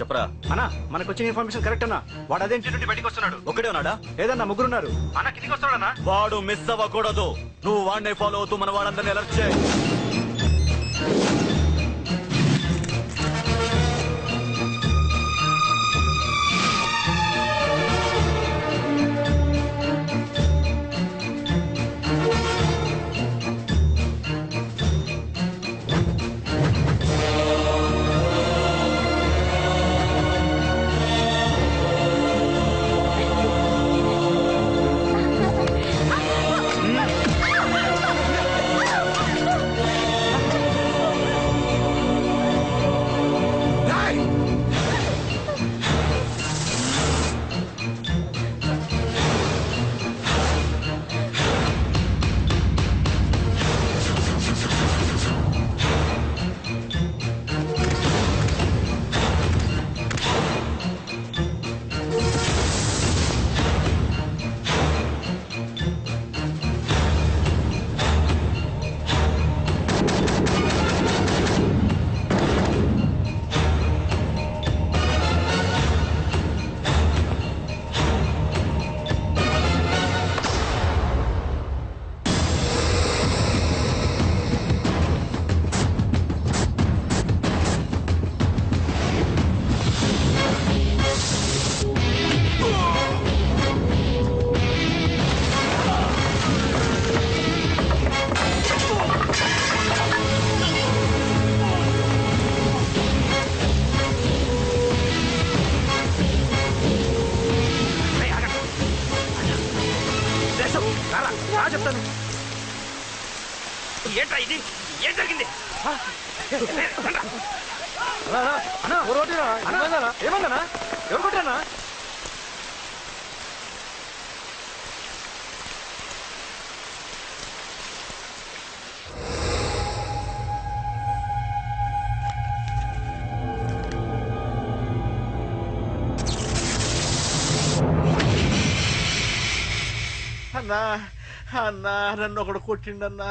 చెప్పరా? అన్నా మనకు వచ్చిన ఇన్ఫర్మేషన్ కరెక్ట్ అన్నా. వాడు అదే నుండి బయటకు వస్తున్నాడు. ఒకడే ఉన్నాడా? లేదన్నా ముగ్గురున్నారు. అన్న కిందికి వస్తాడన్నా వాడు మిస్ అవ్వకూడదు. నువ్వు వాడిని ఫాలో అవుతూ మన వాళ్ళందరినీ అలర్ట్ చేయి. ఇది ఏం జరిగింది? ఏమన్నా ఎవరు కొట్టానా అన్నా అన్నా నన్ను ఒకడు కొట్టిండన్నా.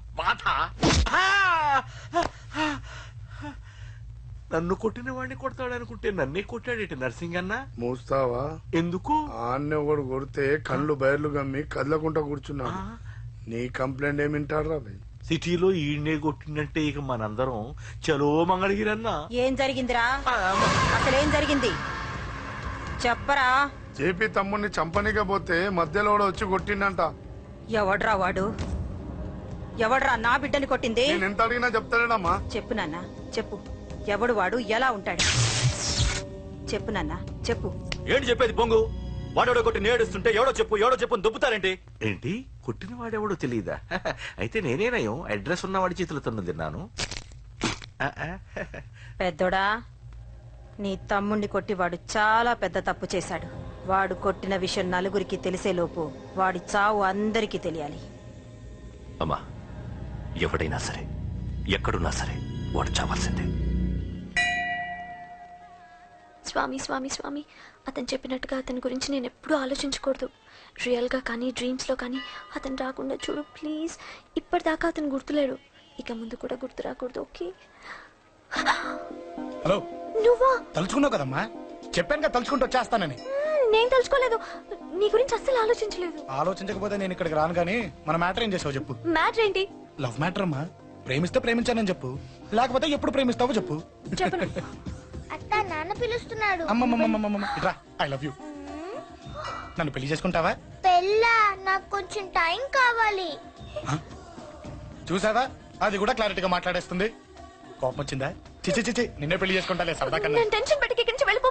బాధ. ఆ! నన్ను కొట్టిన వాడిని కొడతాడు అనుకుంటే నన్నే కొట్టాడేటి నర్సింగ్ అన్న మూస్తావా? ఎందుకు? ఆన్నే ఒకడు కొడితే కళ్ళు బయర్లు గమ్మి కదలకుండా కూర్చున్నాడు. నీ కంప్లైంట్ ఏమి వింటారా భయ్ సిటీలో ఈయనే కొట్టిందంటే ఇక మనందరం చలో మంగళగిరన్నా. ఏం జరిగిందిరా? అసలేం జరిగింది? చెప్పరా? జేపీ తమ్ముడిని చంపనీకపోతే మధ్యలో కూడా వచ్చి కొట్టిండంట. ఎవడ్రా వాడు? ఎవడ్రా నా బిడ్డని కొట్టింది? నేను ఎంత అడిగినా చెప్తాడమ్మా చెప్పు నాన్న చెప్పు. ఎవడు వాడు ఎలా ఉంటాడు? చెప్పు నాన్న చెప్పు. ఏంటి చెప్పేది పొంగు వాడెవడో కొట్టి నేడుస్తుంటే ఎవడో చెప్పు ఎవడో చెప్పు దుబ్బుతారేంటి? ఏంటి? కొట్టిన వాడెవడో తెలియదా అయితే నేనేనయం అడ్రస్ ఉన్నవాడి చేతులతో తిన్నాను. పెద్దోడా నీ తమ్ముణ్ణి కొట్టి వాడు చాలా పెద్ద తప్పు చేశాడు. వాడు కొట్టిన విషయం నలుగురికి తెలిసేలోపు వాడి చావు అందరికీ తెలియాలి. అమ్మా ఎవడైనా సరే ఎక్కడున్నా సరే వాడు చావాల్సిందే. స్వామి స్వామి స్వామి అతను చెప్పినట్టుగా అతని గురించి నేను ఎప్పుడూ ఆలోచించకూడదు. రియల్గా కానీ డ్రీమ్స్లో కానీ అతను రాకుండా చూడు ప్లీజ్. ఇప్పటిదాకా అతను గుర్తులేడు. ఇక ముందు కూడా గుర్తు రాకూడదు ఓకే? హలో. నువ్వా? తలుచుకున్నావు కదమ్మా? చెప్పాను కదా తలుచుకుంటూ వచ్చేస్తానని. నేను తలుచుకోలేదు. నీ గురించి అస్సలు ఆలోచించలేదు. ఆలోచించకపోతే నేను ఇక్కడికి రాను కానీ మన మ్యాటర్ ఏం చేసావు చెప్పు. మ్యాటర్ ఏంటి? లవ్ మ్యాటర్ అమ్మా. ప్రేమిస్తే ప్రేమించానని చెప్పు. లేకపోతే ఎప్పుడు ప్రేమిస్తావో చెప్పు. చెప్పను. అత్త నాన్న పిలుస్తున్నాడు. అమ్మమ్మమ్మమ్మమ్మ ఇట్రా ఐ లవ్ యూ నన్ను పెళ్ళి చేసుకుంటావా? పెళ్ళా? నాకు కొంచెం టైం కావాలి. చూసావా? అది కూడా క్లారిటీగా మాట్లాడేస్తుంది. కోపం వచ్చిందా? చిచి చిచి నిన్నే పెళ్ళి చేసుకుంటాలే సరదా కన్నా. నేను టెన్షన్ పెట్టి ఇక్కడి నుంచి వెళ్ళిపో.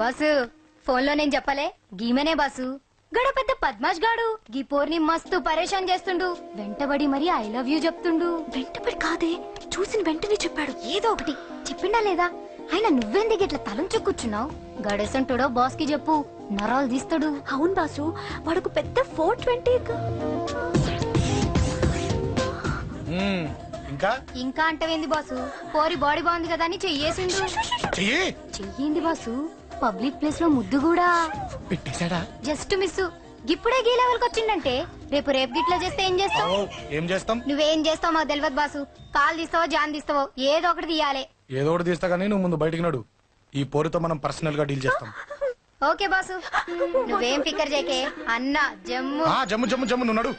బాసు ఫోన్లో నేను చెప్పలే. గీమనే బాసు. గడ పెద్ద పద్మాష్ గాడు. గీ పోర్ని మస్తు పరేషాన్ చేస్తుండు. వెంటబడి మరి ఐ లవ్ యూ చెప్తుండు. వెంటపడి కాదే చూసిన వెంటనే చెప్పాడు. ఏదో ఒకటి. చెప్పిండా లేదా? ఆయన నువ్వెందుకు ఇట్లా తలంచు కూర్చున్నావు? గడేసంటుడో బాస్కి చెప్పు. నరాలు తీస్తాడు. అవును బాసు వాడుకు పెద్ద ఫోర్ ట్వంటీ ఉమ్, ఇంకా? ఇంకా అంటవేంది బాసు? పోరి బాడీ బాగుంది కదా అని చెయ్యేసిండు. చెయ్యి? చెయ్యింది బాసు. పబ్లిక్ ప్లేస్లో ముద్దు కూడా. పెట్టేశాడా? జస్ట్ మిస్ ఇప్పుడే గీ లెవెల్కి వచ్చిండంటే రేపు రేపు గిట్లా చేస్తే ఏం చేస్తావు? ఏం చేస్తాం? నువ్వేం చేస్తావు మాకు తెలియదు బాసు. కాల్ తీస్తావో జాన్ తీస్తావో ఏదో ఒకటి తీయాలి. ఏదో ఒకటి తీస్తా కానీ నువ్వు ముందు బయటికి నడు. ఈ పోరుతో మనం పర్సనల్గా డీల్ చేస్తాం. Okay boss. నువ్వేం ఫికర్ చేకే అన్న జమ్ము. ఆ జమ్ము జమ్ము జమ్ము నువ్వు నడు.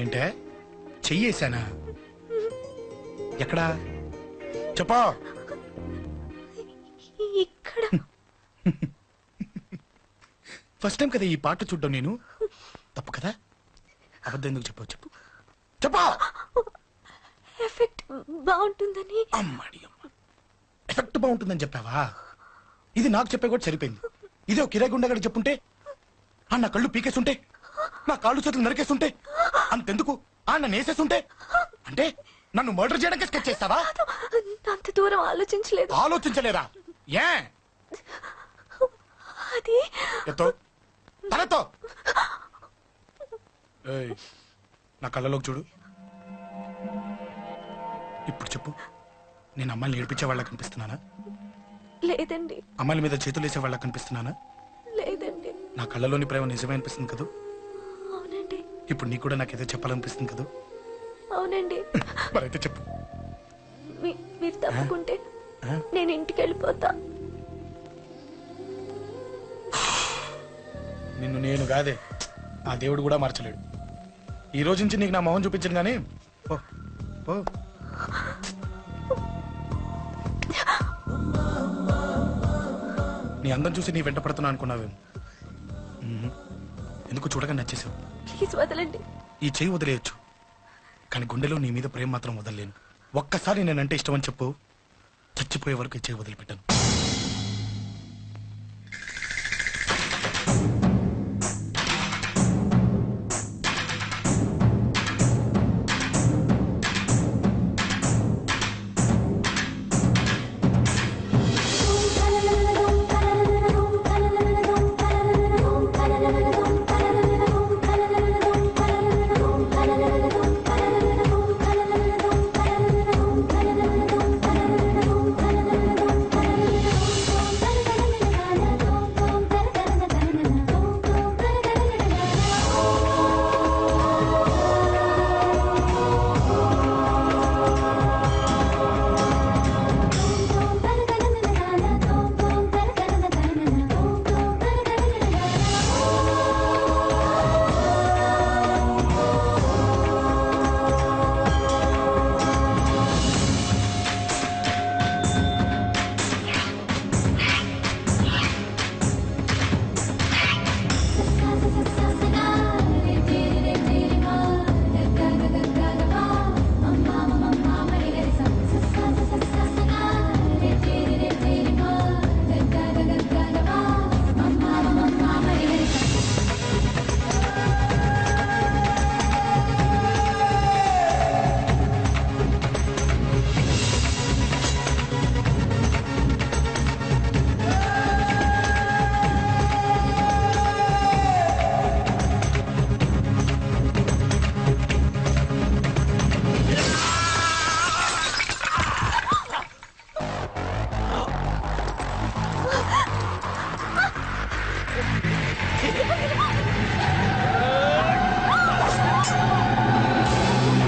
ఏంటే? చెయ్యేశానా? ఎక్కడా? చెప్పా. ఇక్కడ. ఫస్ట్ టైం కదా ఈ పాట చూడ్డం నేను. తప్పు కదా? అబద్ధం ఎందుకు చెప్పావు చెప్పు. చెప్పా. ఎఫెక్ట్ బాగుంటుందని. అమ్మాడి అమ్మ. ఎఫెక్ట్ బాగుంటుందని చెప్పావా? ఇది నాకు చెప్పే కూడా సరిపోయింది. ఇదే ఒక కిరాయి గుండెగాడు చెప్పుంటే ఆ నా కళ్ళు పీకేస్తుంటే నా కాళ్ళు చేతులు నరికేస్తుంటే అంతెందుకు? ఆ నన్ను వేసేస్తుంటే అంటే నన్ను మర్డర్ చేయడానికి స్కెచ్ చేస్తావా? అంత దూరం ఆలోచించలేదు. ఆలోచించలేదా? ఏ? అది ఎత్తో. తలెత్తో. ఏయ్, నా కళ్ళలోకి చూడు. ఇప్పుడు చెప్పు. నేను అమ్మాయిని ఏడిపించే వాళ్ళ కనిపిస్తున్నానా? లేదండి. అమ్మాయిల మీద చేతులు వేసే వాళ్ళ కనిపిస్తున్నానా? లేదండి. నా కళ్ళలోని ప్రేమ నిజమే అనిపిస్తుంది కదా? అవునండి. ఇప్పుడు నీకు కూడా నాకేదో చెప్పాలనిపిస్తుంది కదా? అవునండి. మరైతే చెప్పు. మీ- మీరు తప్పుకుంటే? నేను ఇంటికి వెళ్ళిపోతా నిన్ను నేను కాదే ఆ దేవుడు కూడా మార్చలేడు. ఈ రోజు నుంచి నీకు నా మొహం చూపించను కానీ నీ అందం చూసి నీ వెంట పడుతున్నా అనుకున్నావేమో మ్మ్. ఎందుకు చూడగా నచ్చేసావు? ప్లీజ్ వదలండి. ఈ చెయ్యి వదిలేయచ్చు. కానీ గుండెలో నీ మీద ప్రేమ మాత్రం వదలలేను. ఒక్కసారి నేనంటే ఇష్టం అని చెప్పు. చచ్చిపోయే వరకు ఇచ్చే వదిలిపెట్టాను.